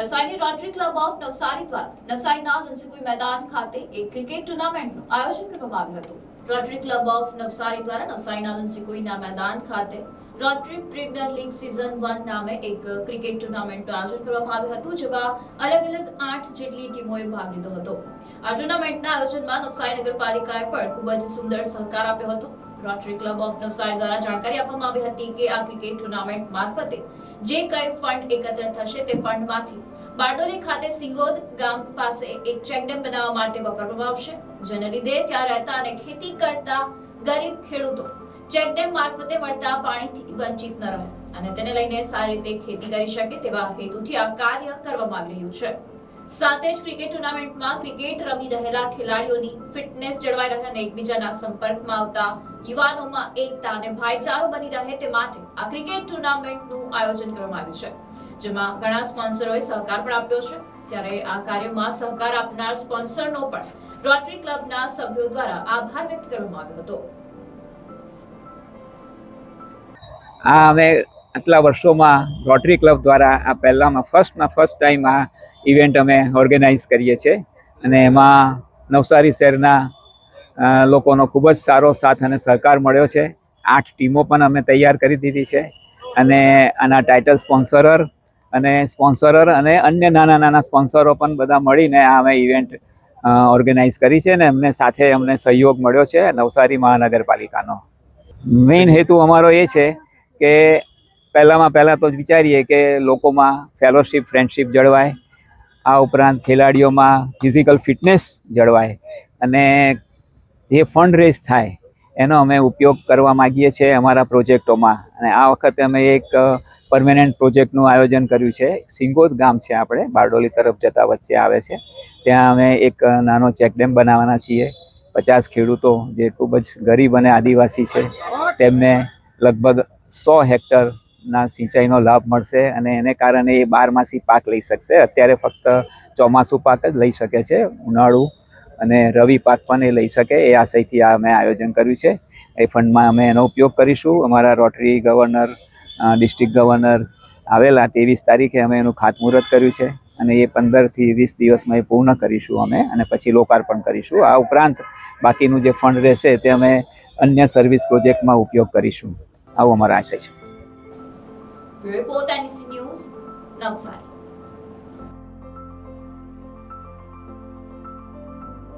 નવસારીની rotary club of Navsari દ્વારા નવસારીના રણસીકુઈ મેદાન ખાતે એક ક્રિકેટ ટુર્નામેન્ટનું આયોજન કરવામાં આવ્યું હતું. રોટરી ક્લબ ઓફ નવસારી દ્વારા નવસારીના રણસીકુઈના મેદાન ખાતે rotary premier league season one નામે એક ક્રિકેટ ટુર્નામેન્ટનું આયોજન કરવામાં આવ્યું હતું, જેમાં અલગ અલગ આઠ જેટલી ટીમોએ ભાગ લીધો હતો. આ ટુર્નામેન્ટના આયોજનમાં નવસારી નગરપાલિકાએ પણ ખૂબ જ સુંદર સહકાર આપ્યો હતો. રોટરી ક્લબ ઓફ નવસારી દ્વારા જાણકારી આપવામાં આવી હતી કે આ ક્રિકેટ ટુર્નામેન્ટ મારફતે જે કંઈ ફંડ એકત્ર થશે તે ફંડમાંથી બારડોલી ખાતે સિંગોદ ગામ પાસે એક ચેકડેમ બનાવવા માટે વાપરવામાં આવશે, જેને લીધે ત્યાં રહેતા અને ખેતી કરતા ગરીબ ખેડૂતો ચેકડેમ મારફતે મળતા પાણીથી વંચિત ન રહે અને તેને લઈને સારી રીતે ખેતી કરી શકે તેવા હેતુથી આ કાર્ય કરવામાં આવી રહ્યું છે. સાથે જ ક્રિકેટ ટુર્નામેન્ટમાં ક્રિકેટ રમી રહેલા ખેલાડીઓની ફિટનેસ જળવાઈ રહે અને એકબીજાના સંપર્કમાં આવતા યુવાનોમાં એકતા અને ભાઈચારો બની રહે તે માટે આ ક્રિકેટ ટુર્નામેન્ટનું આયોજન કરવામાં આવ્યું છે. જેમાં ઘણા સ્પોન્સરોએ સહકાર પણ આપ્યો છે. ત્યારે આ કાર્યમાં સહકાર આપનાર સ્પોન્સરનો પણ રોટરી ક્લબના સભ્યો દ્વારા આભાર વ્યક્ત કરવામાં આવ્યો હતો. આ અમે આટલા વર્ષોમાં રોટરી ક્લબ દ્વારા આ પહેલામાં ફર્સ્ટમાં ફર્સ્ટ ટાઈમ આ ઇવેન્ટ અમે ઓર્ગેનાઇઝ કરીએ છીએ. અને એમાં નવસારી શહેરના લોકોનો ખૂબ જ સારો સાથ અને સહકાર મળ્યો છે. આઠ ટીમો પણ અમે તૈયાર કરી દીધી છે. અને આના ટાઇટલ સ્પોન્સરર અને સ્પોન્સરર અને અન્ય નાના નાના સ્પોન્સરો પણ બધા મળીને આ અમે ઇવેન્ટ ઓર્ગેનાઇઝ કરી છે અને અમને સાથે અમને સહયોગ મળ્યો છે નવસારી મહાનગરપાલિકાનો. મેઇન હેતુ અમારો એ છે કે પહેલાંમાં પહેલાં તો જ વિચારીએ કે લોકોમાં ફેલોશિપ ફ્રેન્ડશિપ જળવાય. આ ઉપરાંત ખેલાડીઓમાં ફિઝિકલ ફિટનેસ જળવાય અને જે ફંડ રેઝ થાય એનો અમે ઉપયોગ કરવા માગીએ છીએ અમારા પ્રોજેક્ટોમાં. અને આ વખતે અમે એક પરમેનન્ટ પ્રોજેક્ટનું આયોજન કર્યું છે. સિંગોદ ગામ છે આપણે, બારડોલી તરફ જતા વચ્ચે આવે છે. ત્યાં અમે એક નાનો ચેકડેમ બનાવવાના છીએ. પચાસ ખેડૂતો જે ખૂબ જ ગરીબ અને આદિવાસી છે, તેમને લગભગ સો હેક્ટરના સિંચાઈનો લાભ મળશે અને એને કારણે એ બારમાસી પાક લઈ શકશે. અત્યારે ફક્ત ચોમાસું પાક જ લઈ શકે છે. ઉનાળુ અને રવિ એ લઈ શકે એ આશયથી આ અમે આયોજન કર્યું છે. એ ફંડમાં અમે એનો ઉપયોગ કરીશું. અમારા રોટરી ગવર્નર ડિસ્ટ્રિક્ટ ગવર્નર આવેલા ત્રેવીસ તારીખે અમે એનું ખાતમુહૂર્ત કર્યું છે અને એ પંદરથી વીસ દિવસમાં એ પૂર્ણ કરીશું અમે અને પછી લોકાર્પણ કરીશું. આ ઉપરાંત બાકીનું જે ફંડ રહેશે તે અમે અન્ય સર્વિસ પ્રોજેક્ટમાં ઉપયોગ કરીશું. આવો અમારો આશય છે. ન્યૂઝ. નવસારી